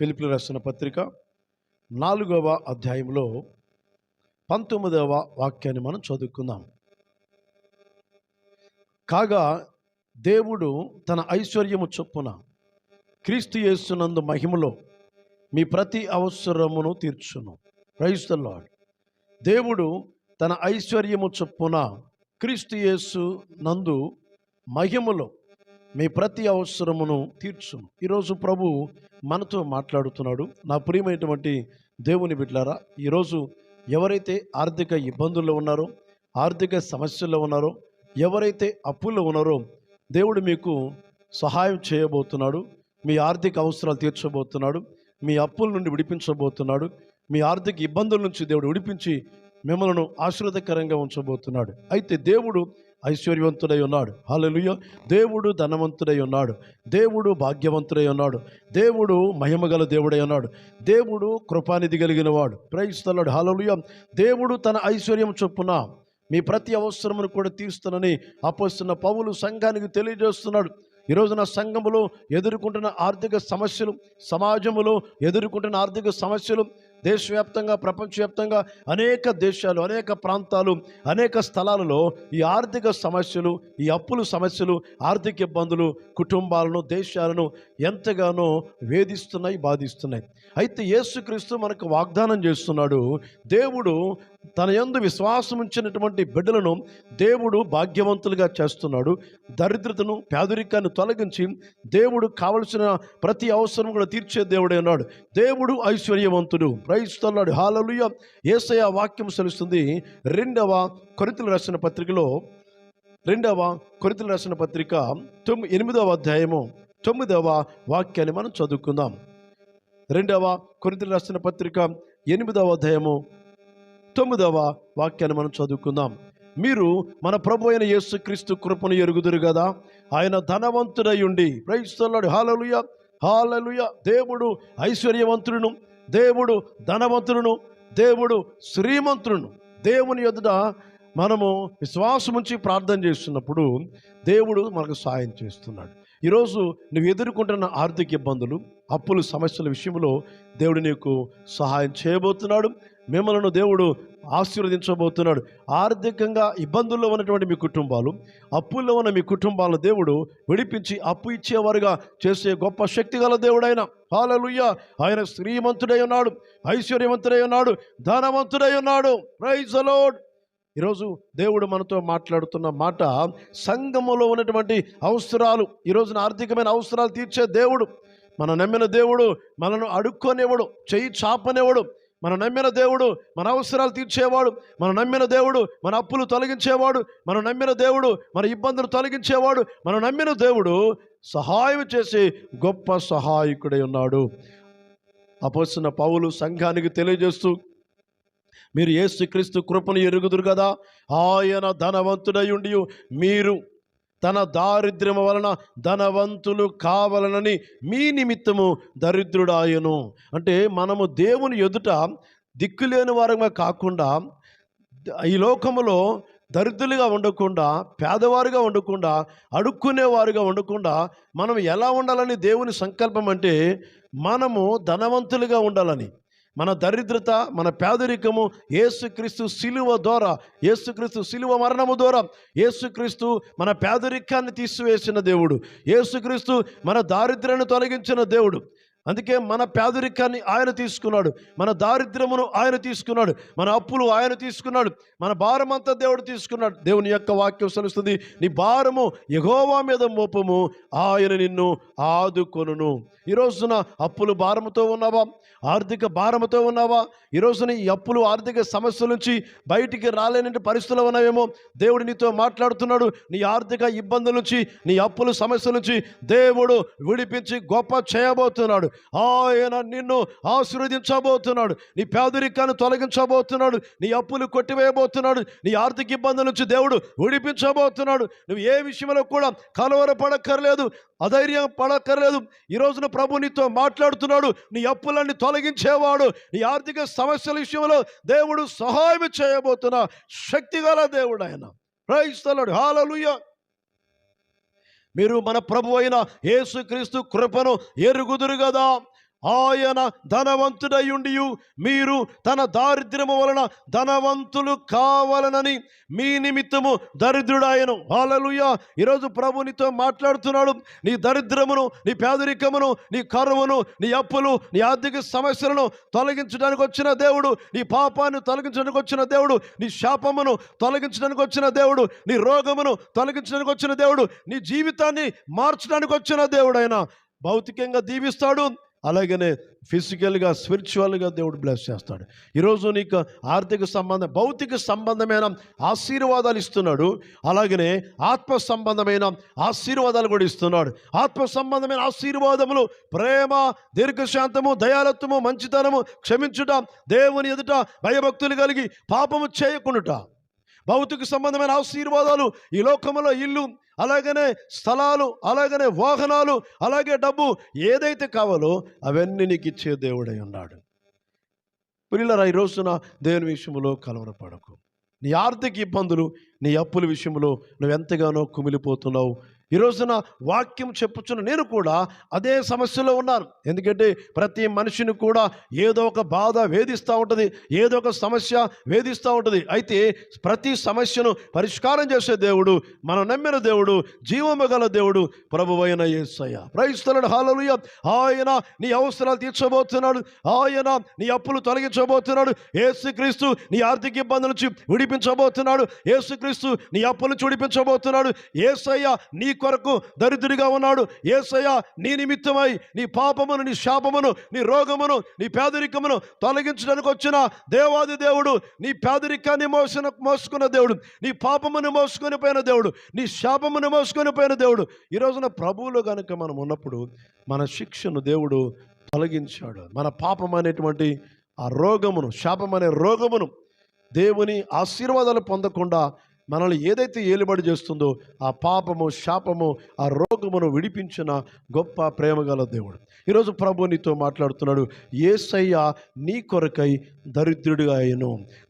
ఫిలిపిలు రాసిన పత్రిక నాలుగవ అధ్యాయంలో పంతొమ్మిదవ వాక్యాన్ని మనం చదువుకుందాం. కాగా దేవుడు తన ఐశ్వర్యము చొప్పున క్రీస్తు చేస్తున్నందు మహిమలో మీ ప్రతి అవసరమును తీర్చును. ప్రైజ్ ద దేవుడు తన ఐశ్వర్యము చొప్పున క్రీస్తు యేసు నందు మహిమలో మీ ప్రతి అవసరమును తీర్చును. ఈరోజు ప్రభు మనతో మాట్లాడుతున్నాడు. నా ప్రియమైనటువంటి దేవుని బిడ్లారా ఈరోజు ఎవరైతే ఆర్థిక ఇబ్బందుల్లో ఉన్నారో ఆర్థిక సమస్యల్లో ఉన్నారో ఎవరైతే అప్పుల్లో ఉన్నారో దేవుడు మీకు సహాయం చేయబోతున్నాడు. మీ ఆర్థిక అవసరాలు తీర్చబోతున్నాడు. మీ అప్పుల నుండి విడిపించబోతున్నాడు. మీ ఆర్థిక ఇబ్బందుల నుంచి దేవుడు విడిపించి మిమ్మల్ని ఆశీర్వదకరంగా ఉంచబోతున్నాడు. అయితే దేవుడు ఐశ్వర్యవంతుడై ఉన్నాడు. హాలలుయ దేవుడు ధనవంతుడై ఉన్నాడు. దేవుడు భాగ్యవంతుడై ఉన్నాడు. దేవుడు మహిమగల దేవుడై ఉన్నాడు. దేవుడు కృపానిధి కలిగిన వాడు. ప్రయిస్తున్నాడు హాలలుయ దేవుడు తన ఐశ్వర్యం చొప్పున మీ ప్రతి అవసరమును కూడా తీరుస్తానని అపోస్తున్న పౌలు సంఘానికి తెలియజేస్తున్నాడు. ఈ రోజున సంఘములో ఎదుర్కొంటున్న ఆర్థిక సమస్యలు సమాజములో ఎదుర్కొంటున్న ఆర్థిక సమస్యలు దేశవ్యాప్తంగా ప్రపంచవ్యాప్తంగా అనేక దేశాలు అనేక ప్రాంతాలు అనేక స్థలాలలో ఈ ఆర్థిక సమస్యలు ఈ అప్పుల సమస్యలు ఆర్థిక ఇబ్బందులు కుటుంబాలను దేశాలను ఎంతగానో వేధిస్తున్నాయి బాధిస్తున్నాయి. అయితే యేసుక్రీస్తు మనకు వాగ్దానం చేస్తున్నాడు దేవుడు తన యందు విశ్వాసం ఉంచినటువంటి బిడ్డలను దేవుడు భాగ్యవంతులుగా చేస్తున్నాడు. దరిద్రతను పేదరికాన్ని తొలగించి దేవుడు కావలసిన ప్రతి అవసరం కూడా తీర్చే దేవుడే ఉన్నాడు. దేవుడు ఐశ్వర్యవంతుడు. ప్రయిస్తున్నాడు హాలలుయ ఏసయ వాక్యం సెలుస్తుంది. రెండవ కొరితలు రాసిన పత్రికలో రెండవ కొరితలు రాసిన పత్రిక తొమ్మిది ఎనిమిదవ అధ్యాయము తొమ్మిదవ వాక్యాన్ని మనం చదువుకుందాం. రెండవ కొరితలు రాసిన పత్రిక ఎనిమిదవ అధ్యాయము తొమ్మిదవ వాక్యాన్ని మనం చదువుకుందాం. మీరు మన ప్రభు అయిన యేసుక్రీస్తు కృపను ఎరుగుదురు కదా ఆయన ధనవంతుడై ఉండి ప్రయిస్తున్నాడు హాలలుయ హాలలుయ దేవుడు ఐశ్వర్యవంతుడును. దేవుడు ధనవంతుడును. దేవుడు శ్రీమంతుడును. దేవుని ఎదుట మనము విశ్వాసముంచి ప్రార్థన చేస్తున్నప్పుడు దేవుడు మనకు సాయం చేస్తున్నాడు. ఈరోజు నువ్వు ఎదుర్కొంటున్న ఆర్థిక ఇబ్బందులు అప్పులు సమస్యల విషయంలో దేవుడు నీకు సహాయం చేయబోతున్నాడు. మిమ్మల్ని దేవుడు ఆశీర్వదించబోతున్నాడు. ఆర్థికంగా ఇబ్బందుల్లో ఉన్నటువంటి మీ కుటుంబాలు అప్పుల్లో ఉన్న మీ కుటుంబాల దేవుడు విడిపించి అప్పు ఇచ్చేవారుగా చేసే గొప్ప శక్తి గల దేవుడైన. హాలలుయ్య ఆయన శ్రీమంతుడై ఉన్నాడు ఐశ్వర్యవంతుడై ఉన్నాడు ధనవంతుడై ఉన్నాడు. ప్రైజ్ ఈరోజు దేవుడు మనతో మాట్లాడుతున్న మాట సంఘములో ఉన్నటువంటి అవసరాలు ఈరోజున ఆర్థికమైన అవసరాలు తీర్చే దేవుడు మన నమ్మిన దేవుడు మనను అడుక్కొనేవాడు చెయ్యి చాపనేవాడు మన నమ్మిన దేవుడు మన అవసరాలు తీర్చేవాడు మన నమ్మిన దేవుడు మన అప్పులు తొలగించేవాడు మనం నమ్మిన దేవుడు మన ఇబ్బందులు తొలగించేవాడు మనం నమ్మిన దేవుడు సహాయం చేసే గొప్ప సహాయకుడై ఉన్నాడు. అపోసిన పౌలు సంఘానికి తెలియజేస్తూ మీరు ఏసుక్రీస్తు కృపను ఎరుగుదురు కదా ఆయన ధనవంతుడై ఉండి మీరు తన దారిద్ర్యము వలన ధనవంతులు కావాలనని మీ నిమిత్తము దరిద్రుడాయను. అంటే మనము దేవుని ఎదుట దిక్కులేని వారంగా కాకుండా ఈ లోకములో దరిద్రులుగా ఉండకుండా పేదవారుగా ఉండకుండా అడుక్కునేవారుగా ఉండకుండా మనం ఎలా ఉండాలని దేవుని సంకల్పం అంటే మనము ధనవంతులుగా ఉండాలని. మన దరిద్రత మన పేదరికము ఏసుక్రీస్తు సిలువ ద్వారా ఏసుక్రీస్తు సిలువ మరణము ద్వారా ఏసుక్రీస్తు మన పేదరికాన్ని తీసివేసిన దేవుడు ఏసుక్రీస్తు మన దారిద్ర్యాన్ని తొలగించిన దేవుడు. అందుకే మన పేదరికాన్ని ఆయన తీసుకున్నాడు మన దారిద్ర్యమును ఆయన తీసుకున్నాడు మన అప్పులు ఆయన తీసుకున్నాడు మన భారం అంతా దేవుడు తీసుకున్నాడు. దేవుని యొక్క వాక్యం సలుస్తుంది నీ భారము ఎగోవా మీద మోపము ఆయన నిన్ను ఆదుకొనును. ఈ రోజున అప్పులు భారముతో ఉన్నావా? ఆర్థిక భారంతో ఉన్నావా? ఈ రోజున ఈ అప్పులు ఆర్థిక సమస్యల నుంచి బయటికి రాలేనంటే పరిస్థితులు ఉన్నావేమో? దేవుడు నీతో మాట్లాడుతున్నాడు. నీ ఆర్థిక ఇబ్బందుల నుంచి నీ అప్పుల సమస్యల నుంచి దేవుడు విడిపించి గొప్ప చేయబోతున్నాడు. ఆయన నిన్ను ఆశీర్వదించబోతున్నాడు. నీ పేదరికాన్ని తొలగించబోతున్నాడు. నీ అప్పులు కొట్టివేయబోతున్నాడు. నీ ఆర్థిక ఇబ్బందుల నుంచి దేవుడు విడిపించబోతున్నాడు. నువ్వు ఏ విషయంలో కూడా కలవరపడక్కర్లేదు అధైర్యం పడక్కర్లేదు ఈ రోజున ప్రభు నీతో మాట్లాడుతున్నాడు. నీ అప్పులన్నీ తొలగించేవాడు నీ ఆర్థిక సమస్యల విషయంలో దేవుడు సహాయం చేయబోతున్న శక్తిగల దేవుడు ఆయన ప్రయిస్తున్నాడు హాలలుయ్య మీరు మన ప్రభు అయిన యేసుక్రీస్తు కృపను ఎరుగుదురు కదా ఆయన ధనవంతుడయుండి మీరు తన దారిద్ర్యము వలన ధనవంతులు కావాలనని మీ నిమిత్తము దరిద్రుడాయను. హాలలుయ ఈరోజు ప్రభు నీతో మాట్లాడుతున్నాడు. నీ దరిద్రమును నీ పేదరికమును నీ కరువును నీ అప్పులు నీ ఆర్థిక సమస్యలను తొలగించడానికి వచ్చిన దేవుడు నీ పాపాన్ని తొలగించడానికి వచ్చిన దేవుడు నీ శాపమును తొలగించడానికి వచ్చిన దేవుడు నీ రోగమును తొలగించడానికి వచ్చిన దేవుడు నీ జీవితాన్ని మార్చడానికి వచ్చిన దేవుడు ఆయన భౌతికంగా దీవిస్తాడు. అలాగనే ఫిజికల్గా స్పిరిచువల్గా దేవుడు బ్లెస్ చేస్తాడు. ఈరోజు నీకు ఆర్థిక సంబంధం భౌతిక సంబంధమైన ఆశీర్వాదాలు ఇస్తున్నాడు. అలాగనే ఆత్మ సంబంధమైన ఆశీర్వాదాలు కూడా ఇస్తున్నాడు. ఆత్మ సంబంధమైన ఆశీర్వాదములు ప్రేమ దీర్ఘశాంతము దయాలత్వము మంచితనము క్షమించుట దేవుని ఎదుట భయభక్తులు కలిగి పాపము చేయకుండుట. భౌతిక సంబంధమైన ఆశీర్వాదాలు ఈ లోకములో ఇల్లు అలాగనే స్థలాలు అలాగనే వాహనాలు అలాగే డబ్బు ఏదైతే కావాలో అవన్నీ నీకు ఇచ్చే దేవుడై ఉన్నాడు. పిల్లల ఈ రోజున దేవుని విషయంలో కలవరపడకు. నీ ఆర్థిక ఇబ్బందులు నీ అప్పుల విషయంలో నువ్వు ఎంతగానో కుమిలిపోతున్నావు. ఈ రోజున వాక్యం చెప్పుచున్న నేను కూడా అదే సమస్యలో ఉన్నాను ఎందుకంటే ప్రతి మనిషిని కూడా ఏదో ఒక బాధ వేధిస్తూ ఉంటుంది ఏదో ఒక సమస్య వేధిస్తూ ఉంటుంది. అయితే ప్రతి సమస్యను పరిష్కారం చేసే దేవుడు మనం నమ్మిన దేవుడు జీవము గల దేవుడు ప్రభువైన ఏసయ్య. ప్రైస్తలుడు హాలలుయ ఆయన నీ అవసరాలు తీర్చబోతున్నాడు. ఆయన నీ అప్పులు తొలగించబోతున్నాడు. ఏసుక్రీస్తు నీ ఆర్థిక ఇబ్బంది నుంచి విడిపించబోతున్నాడు. ఏసుక్రీస్తు నీ అప్పుల నుంచి విడిపించబోతున్నాడు. ఏసయ్య నీ కొరకు దరిద్రుడిగా ఉన్నాడు. యేసయ్య నీ నిమిత్తమై నీ పాపమును నీ శాపమును నీ రోగమును నీ పేదరికమును తొలగించడానికి వచ్చిన దేవాది దేవుడు నీ పేదరికాన్ని మోసిన మోసుకున్న దేవుడు నీ పాపమును మోసుకొని పోయిన దేవుడు నీ శాపమును మోసుకొని పోయిన దేవుడు. ఈ రోజున ప్రభువులో కనుక మనం ఉన్నప్పుడు మన శిక్షను దేవుడు తొలగించాడు. మన పాపం అనేటువంటి ఆ రోగమును శాపం అనే రోగమును దేవుని ఆశీర్వాదాలు పొందకుండా మనల్ని ఏదైతే ఏలుబడి చేస్తుందో ఆ పాపము శాపము ఆ రోగమును విడిపించిన గొప్ప ప్రేమగల దేవుడు. ఈరోజు ప్రభు నీతో మాట్లాడుతున్నాడు ఏసయ్య నీ కొరకై దరిద్రుడిగా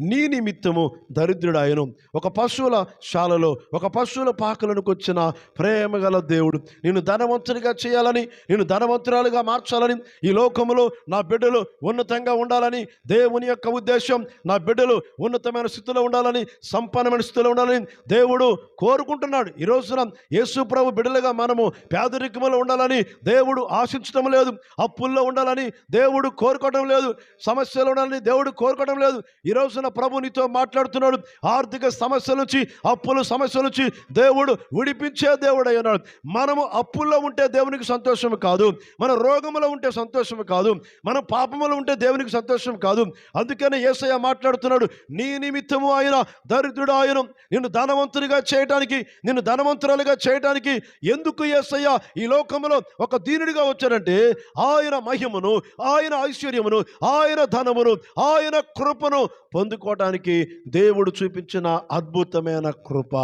నీ నిమిత్తము దరిద్రుడాయను. ఒక పశువుల శాలలో ఒక పశువుల పాకలకు వచ్చిన ప్రేమగల దేవుడు. నేను ధనవంతుడిగా చేయాలని నేను ధనవంతురాలుగా మార్చాలని ఈ లోకములో నా బిడ్డలు ఉన్నతంగా ఉండాలని దేవుని యొక్క ఉద్దేశం నా బిడ్డలు ఉన్నతమైన స్థితిలో ఉండాలని సంపన్నమైన స్థితిలో ఉండాలని దేవుడు కోరుకుంటున్నాడు. ఈ రోజున యేసు ప్రభు బిడ్డలుగా మనము పేదరికంలో ఉండాలని దేవుడు ఆశించడం లేదు అప్పుల్లో ఉండాలని దేవుడు కోరుకోవడం లేదు సమస్యలు ఉండాలని దేవుడు కోరుకోవడం లేదు. ఈ రోజున ప్రభు నీతో మాట్లాడుతున్నాడు. ఆర్థిక సమస్యల నుంచి అప్పుల సమస్యల నుంచి దేవుడు విడిపించే దేవుడు అయి మనము అప్పుల్లో ఉంటే దేవునికి సంతోషం కాదు. మన రోగములో ఉంటే సంతోషం కాదు. మన పాపములో ఉంటే దేవునికి సంతోషం కాదు. అందుకనే యేసయ్య మాట్లాడుతున్నాడు. నీ నిమిత్తము ఆయన దరిద్రుడు ఆయన. నిన్ను ధనవంతునిగా చేయటానికి నిన్ను ధనవంతురాలుగా చేయటానికి ఎందుకు ఏసయ్య ఈ లోకంలో ఒక దీనుడిగా వచ్చాడంటే ఆయన మహిమను ఆయన ఐశ్వర్యమును ఆయన ధనమును ఆయన కృపను పొందుకోవటానికి దేవుడు చూపించిన అద్భుతమైన కృప.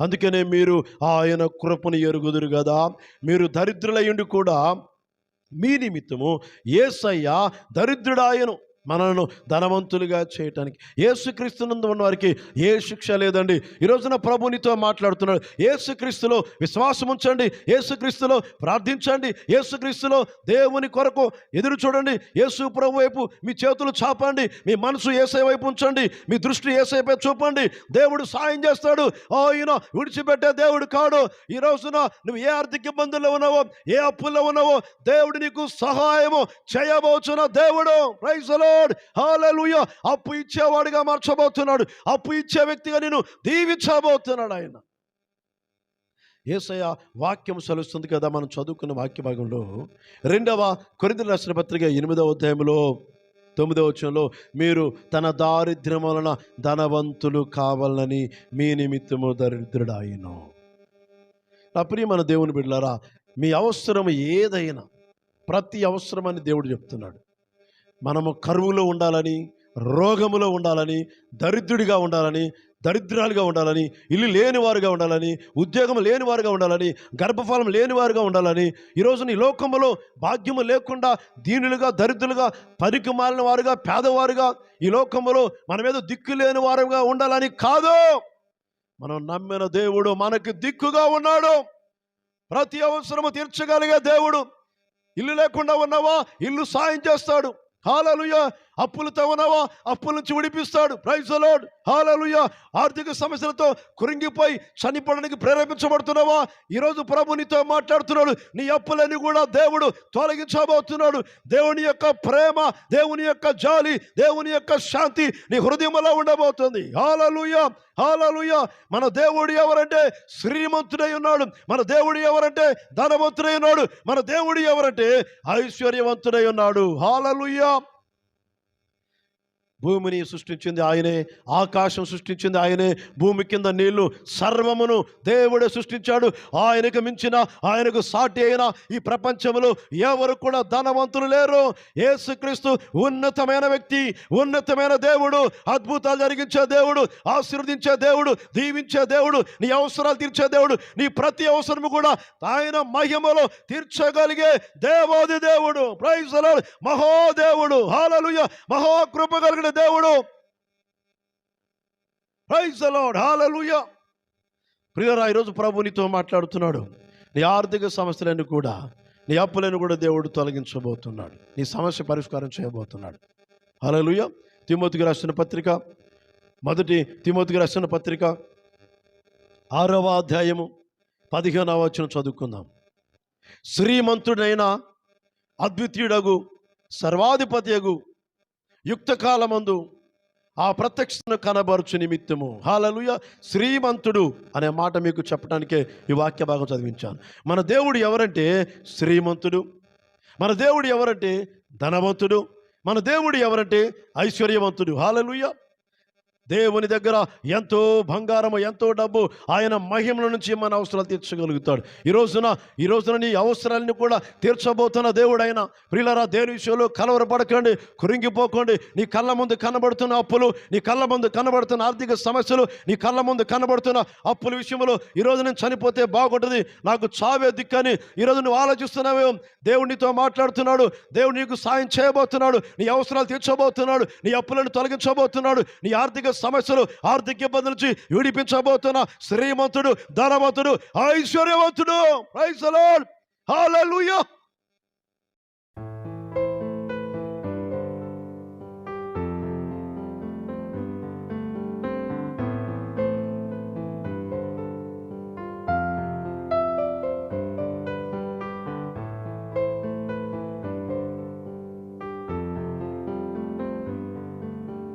అందుకనే మీరు ఆయన కృపను ఎరుగుదురు కదా మీరు దరిద్రులయ్యుండి కూడా మీ నిమిత్తము ఏసయ్య దరిద్రుడాయను. మనను ధనవంతులుగా చేయటానికి. ఏసుక్రీస్తునందు ఉన్న వారికి ఏ శిక్ష లేదండి. ఈ రోజున ప్రభు నీతో మాట్లాడుతున్నాడు. ఏసుక్రీస్తులో విశ్వాసం ఉంచండి. ఏసుక్రీస్తులో ప్రార్థించండి. ఏసుక్రీస్తులో దేవుని కొరకు ఎదురు చూడండి. యేసు ప్రభు వైపు మీ చేతులు చాపండి. మీ మనసు ఏసై వైపు ఉంచండి. మీ దృష్టి ఏసైపై చూపండి. దేవుడు సాయం చేస్తాడు. ఆయన విడిచిపెట్టే దేవుడు కాడు. ఈ రోజున నువ్వు ఏ ఆర్థిక ఇబ్బందుల్లో ఉన్నావో ఏ అప్పుల్లో ఉన్నావో దేవుడు నీకు సహాయము చేయబోచున్న దేవుడు. ప్రైజ్ లార్డ్ హాలూయ అప్పు ఇచ్చేవాడిగా మార్చబోతున్నాడు. అప్పు ఇచ్చే వ్యక్తిగా నేను దీవించబోతున్నాడు ఆయన. ఏసయ వాక్యం సెలుస్తుంది కదా మనం చదువుకున్న వాక్య భాగంలో రెండవ కొరింద రాసిన పత్రిక ఎనిమిదవ అధ్యాయంలో తొమ్మిదవ వచ్చంలో మీరు తన దారిద్ర్యం వలన ధనవంతులు కావాలని మీ నిమిత్తము దరిద్రుడాయను. నా ప్రియమైన దేవుని బిడ్డలారా మీ అవసరం ఏదైనా ప్రతి అవసరం అని దేవుడు చెప్తున్నాడు. మనము కరువులో ఉండాలని రోగములో ఉండాలని దరిద్రుడిగా ఉండాలని దరిద్రాలుగా ఉండాలని ఇల్లు లేనివారుగా ఉండాలని ఉద్యోగం లేనివారుగా ఉండాలని గర్భఫలం లేనివారుగా ఉండాలని ఈరోజు నీ లోకములో భాగ్యము లేకుండా దీనులుగా దరిద్రులుగా పరికి మాలిన వారుగా పేదవారుగా ఈ లోకములో మన మీద దిక్కు లేని వారుగా ఉండాలని కాదు. మనం నమ్మిన దేవుడు మనకి దిక్కుగా ఉన్నాడు. ప్రతి అవసరము తీర్చగలిగే దేవుడు. ఇల్లు లేకుండా ఉన్నావా? ఇల్లు సాయం చేస్తాడు. హాలలుయ అప్పులతో ఉన్నావా అప్పుల నుంచి విడిపిస్తాడు. ప్రైజ్ లోడ్ హాలలుయ ఆర్థిక సమస్యలతో కురింగిపోయి చనిపోవడానికి ప్రేరేపించబడుతున్నావా? ఈరోజు ప్రభు నీతో మాట్లాడుతున్నాడు. నీ అప్పులని కూడా దేవుడు తొలగించబోతున్నాడు. దేవుని యొక్క ప్రేమ దేవుని యొక్క జాలి దేవుని యొక్క శాంతి నీ హృదయంలో ఉండబోతుంది. హాలలుయ హాలలుయ మన దేవుడు ఎవరంటే? శ్రీమంతుడై ఉన్నాడు. మన దేవుడు ఎవరంటే? ధనవంతుడై ఉన్నాడు. మన దేవుడు ఎవరంటే? ఐశ్వర్యవంతుడై ఉన్నాడు. హాలలుయ భూమిని సృష్టించింది ఆయనే ఆకాశం సృష్టించింది ఆయనే భూమి కింద నీళ్ళు సర్వమును దేవుడే సృష్టించాడు. ఆయనకు మించిన ఆయనకు సాటి అయిన ఈ ప్రపంచంలో ఎవరు కూడా ధనవంతులు లేరు. యేసుక్రీస్తు ఉన్నతమైన వ్యక్తి ఉన్నతమైన దేవుడు అద్భుతాలు జరిగించే దేవుడు ఆశీర్వదించే దేవుడు దీవించే దేవుడు నీ అవసరాలు తీర్చే దేవుడు నీ ప్రతి అవసరము కూడా ఆయన మహిమలో తీర్చగలిగే దేవాది దేవుడు. ప్రైజ్ మహోదేవుడు హాలలుయ మహాకృప కలిగిన దేవుడు. హాలలుయ ప్రియరా ఈరోజు ప్రభు నీతో మాట్లాడుతున్నాడు. నీ ఆర్థిక సమస్యలను కూడా నీ అప్పులను కూడా దేవుడు తొలగించబోతున్నాడు. నీ సమస్య పరిష్కారం చేయబోతున్నాడు. హలలుయ తిమోతికి రాసిన పత్రిక మొదటి తిమోతికి రాసిన పత్రిక ఆరవ అధ్యాయము పదిహేనవ వచ్చిన చదువుకుందాం. శ్రీమంతుడైన అద్వితీయుడగు సర్వాధిపతియగు యుక్త కాలమందు ఆ ప్రత్యక్షను కనబరుచు నిమిత్తము. హాలలుయ శ్రీమంతుడు అనే మాట మీకు చెప్పడానికే ఈ వాక్య భాగం చదివించాను. మన దేవుడు ఎవరంటే? శ్రీమంతుడు. మన దేవుడు ఎవరంటే? ధనవంతుడు. మన దేవుడు ఎవరంటే? ఐశ్వర్యవంతుడు. హాలలుయ దేవుని దగ్గర ఎంతో బంగారము ఎంతో డబ్బు ఆయన మహిమల నుంచి మన అవసరాలు తీర్చగలుగుతాడు. ఈ రోజున ఈ రోజున నీ అవసరాలను కూడా తీర్చబోతున్న దేవుడు ఆయన ప్రియులరా దేని విషయంలో కలవరపడకండి కురింగిపోకండి. నీ కళ్ళ ముందు కనబడుతున్న అప్పులు నీ కళ్ళ ముందు కనబడుతున్న ఆర్థిక సమస్యలు నీ కళ్ళ ముందు కనబడుతున్న అప్పుల విషయంలో ఈ నేను చనిపోతే బాగుంటుంది నాకు చావే దిక్కని ఈరోజు నువ్వు ఆలోచిస్తున్నావే దేవుడితో మాట్లాడుతున్నాడు దేవుడు నీకు సాయం చేయబోతున్నాడు నీ అవసరాలు తీర్చబోతున్నాడు నీ అప్పులను తొలగించబోతున్నాడు నీ ఆర్థిక సమస్యలు ఆర్థిక ఇబ్బందుల నుంచి విడిపించబోతున్న శ్రీమంతుడు ధనవంతుడు ఐశ్వర్యవంతుడు. Praise the lord hallelujah